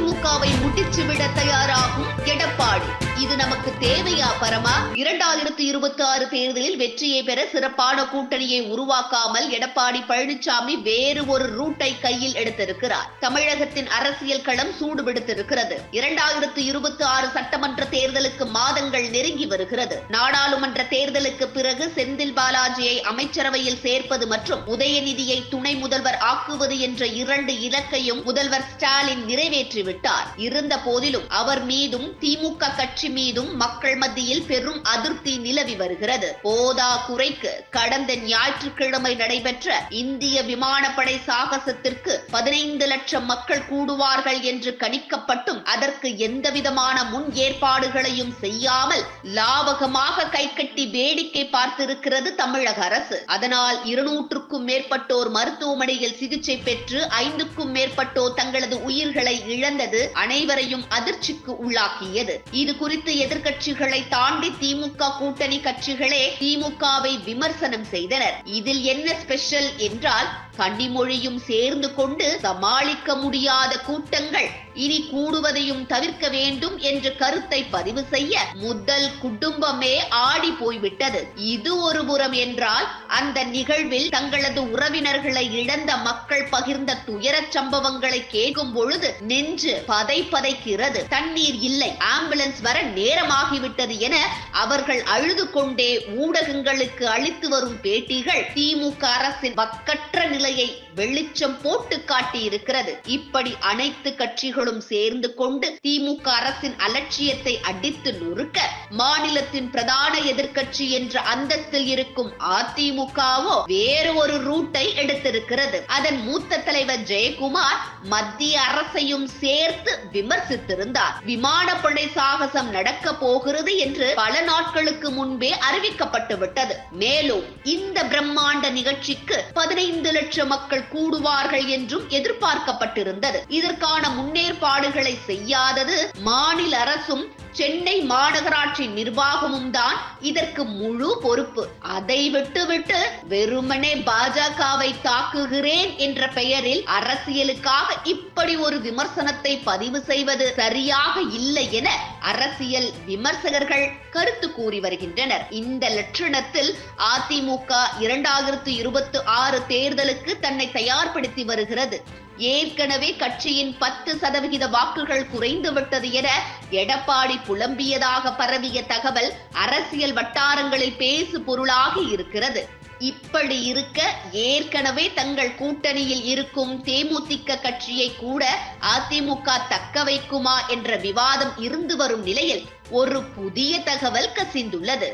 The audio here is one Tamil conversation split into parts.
அதிமுகவை முடிச்சுவிட தயாராகும் எடப்பாடி. இது நமக்கு தேவையா பரமா? இரண்டாயிரத்தி இருபத்தி ஆறு தேர்தலில் வெற்றியை பெற சிறப்பான கூட்டணியை உருவாக்காமல் எடப்பாடி பழனிசாமி வேறு ஒரு ரூட்டை கையில் எடுத்திருக்கிறார். தமிழகத்தின் அரசியல் களம் சூடுபிடித்திருக்கிறது இரண்டாயிரத்தி இருபத்தி ஆறு சட்டமன்ற தேர்தலுக்கு மாதங்கள் நெருங்கி வருகிறது. நாடாளுமன்ற தேர்தலுக்கு பிறகு செந்தில் பாலாஜியை அமைச்சரவையில் சேர்ப்பது மற்றும் உதயநிதியை துணை முதல்வர் ஆக்குவது என்ற இரண்டு இலக்கையும் முதல்வர் ஸ்டாலின் நிறைவேற்றி விட்டார். இருந்த போதிலும் அவர் மீதும் திமுக கட்சி மீதும் மக்கள் மத்தியில் பெரும் அதிருப்தி நிலவி வருகிறது. போதா குறைக்கு கடந்த ஞாயிற்றுக்கிழமை நடைபெற்ற இந்திய விமானப்படை சாகசத்திற்கு பதினைந்து லட்சம் மக்கள் கூடுவார்கள் என்று கணிக்கப்பட்டும் அதற்கு எந்தவிதமான முன் ஏற்பாடுகளையும் செய்யாமல் லாவகமாக கைகட்டி வேடிக்கை பார்த்திருக்கிறது தமிழக அரசு. அதனால் இருநூற்றுக்கும் மேற்பட்டோர் மருத்துவமனையில் சிகிச்சை பெற்று ஐந்துக்கும் மேற்பட்டோர் தங்களது உயிர்களை இழந்தது அனைவரையும் அதிர்ச்சிக்கு உள்ளாக்கியது. இது குறித்து எதிர்கட்சிகளை தாண்டி திமுக கூட்டணி கட்சிகளே திமுகவை விமர்சனம் செய்தனர். இதில் என்ன ஸ்பெஷல் என்றால் கன்னிமொழியும் சேர்ந்து கொண்டு சமாளிக்க முடியாத கூட்டங்கள். இனி கூடுவதையும் தவிர்க்க வேண்டும் என்ற கருத்தை பதிவு செய்ய முதல் குடும்பமே ஆடி போய்விட்டது. இது ஒரு புறம் என்றால் அந்த நிகழ்வில் தங்களது உறவினர்களை இழந்த மக்கள் பகிர்ந்த துயரச் சம்பவங்களை கேட்கும் பொழுது நெஞ்சு பதை பதைக்கிறது தண்ணீர் இல்லை ஆம்புலன்ஸ் வர நேரமாகிவிட்டது என அவர்கள் அழுது கொண்டே ஊடகங்களுக்கு அளித்து வரும் பேட்டிகள் திமுக அரசின் வக்கற்ற நிலையை வெளிச்சம் போட்டு காட்டியிருக்கிறது. இப்படி அனைத்து கட்சிகளும் சேர்ந்து கொண்டு திமுக அரசின் அலட்சியத்தை அடித்து நொறுக்க மாநிலத்தின் பிரதான எதிர்கட்சி என்ற அந்தஸ்தில் இருக்கும் அதிமுகவோ வேறு ஒரு ரூட்டை எடுத்திருக்கிறது. அதன் மூத்த தலைவர் ஜெயக்குமார் மத்திய அரசையும் சேர்த்து விமர்சித்திருந்தார். விமானப்படை சாகசம் நடக்க போகிறது என்று பல நாட்களுக்கு முன்பே அறிவிக்கப்பட்டு விட்டது. மேலும் இந்த பிரம்ம நிகழ்ச்சிக்கு பதினைந்து லட்சம் மக்கள் கூடுவார்கள் என்றும் எதிர்பார்க்கப்பட்டிருந்தது. இதற்கான முன்னேற்பாடுகளை செய்யாதது மாநில அரசும் சென்னை மாநகராட்சி நிர்வாகமும் தான் இதற்கு முழு பொறுப்பு. அதை விட்டுவிட்டு வெறுமனே பாஜகவை தாக்குகிறேன் என்ற பெயரில் அரசியலுக்காக இப்படி ஒரு விமர்சனத்தை பதிவு செய்வது சரியாக இல்லை என அரசியல் விமர்சகர்கள் கருத்து கூறி வருகின்றனர். இந்த லட்சணத்தில் அதிமுக இரண்டாயிரத்தி இரண்டாயிரத்து இருபத்தி ஆறு தேர்தலுக்கு தன்னை தயார்படுத்தி வருகிறது. ஏற்கனவே கட்சியின் பத்து சதவிகித வாக்குகள் குறைந்துவிட்டது என எடப்பாடி புலம்பியதாக பரவிய தகவல் அரசியல் வட்டாரங்களில் பேசு பொருளாகி இருக்கிறது. இப்படி இருக்க ஏற்கனவே தங்கள் கூட்டணியில் இருக்கும் தேமுதிக கட்சியை கூட அதிமுக தக்க வைக்குமா என்ற விவாதம் இருந்து வரும் நிலையில் ஒரு புதிய தகவல் கசிந்துள்ளது.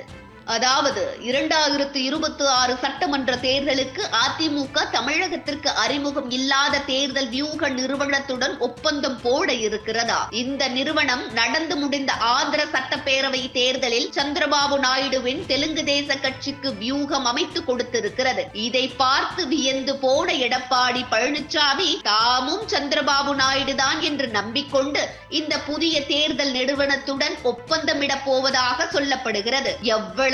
அதாவது இரண்டாயிரத்து இருபத்தி ஆறு சட்டமன்ற தேர்தலுக்கு அதிமுக தமிழகத்திற்கு அறிமுகம் இல்லாத தேர்தல் வியூக நிறுவனத்துடன் ஒப்பந்தம் போட இருக்கிறதா? இந்த நிறுவனம் நடந்து முடிந்த ஆந்திர சட்டப்பேரவை தேர்தலில் சந்திரபாபு நாயுடுவின் தெலுங்கு தேச கட்சிக்கு வியூகம் அமைத்து கொடுத்திருக்கிறது. இதை பார்த்து வியந்து போன எடப்பாடி பழனிசாமி தாமும் சந்திரபாபு நாயுடு தான் என்று நம்பிக்கொண்டு இந்த புதிய தேர்தல் நிறுவனத்துடன் ஒப்பந்தமிடப் போவதாக சொல்லப்படுகிறது.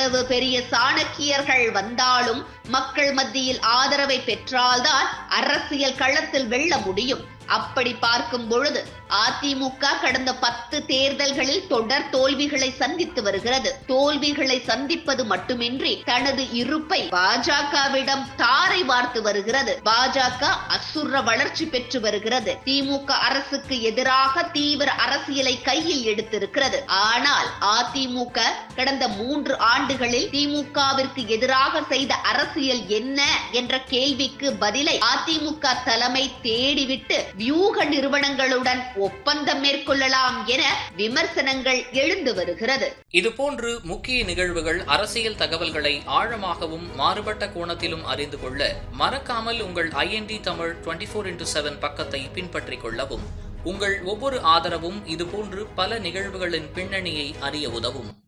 எவ்வளவு பெரிய சாணக்கியர்கள் வந்தாலும் மக்கள் மத்தியில் ஆதரவை பெற்றால்தான் அரசியல் களத்தில் வெல்ல முடியும். அப்படி பார்க்கும் பொழுது அதிமுக கடந்த பத்து தேர்தல்களில் தொடர் தோல்விகளை சந்தித்து வருகிறது. தோல்விகளை சந்திப்பது மட்டுமின்றி தனது இருப்பை பாஜகவிடம் தாரை வார்த்து வருகிறது. பாஜக அசுர வளர்ச்சி பெற்று வருகிறது. திமுக அரசுக்கு எதிராக தீவிர அரசியலை கையில் எடுத்திருக்கிறது. ஆனால் அதிமுக கடந்த மூன்று ஆண்டுகளில் திமுகவிற்கு எதிராக செய்த அரசியல் என்ன என்ற கேள்விக்கு பதிலை அதிமுக தலைமை தேடிவிட்டு வியூக நிறுவனங்களுடன் ஒப்பந்தம் மேற்கொள்ளலாம் என விமர்சனங்கள் எழுந்து வருகிறது. இதுபோன்று முக்கிய நிகழ்வுகள் அரசியல் தகவல்களை ஆழமாகவும் மாறுபட்ட கோணத்திலும் அறிந்து கொள்ள மறக்காமல் உங்கள் IND Tamil twenty four into seven பக்கத்தை பின்பற்றிக் கொள்ளவும். உங்கள் ஒவ்வொரு ஆதரவும் இதுபோன்று பல நிகழ்வுகளின் பின்னணியை அறிய உதவும்.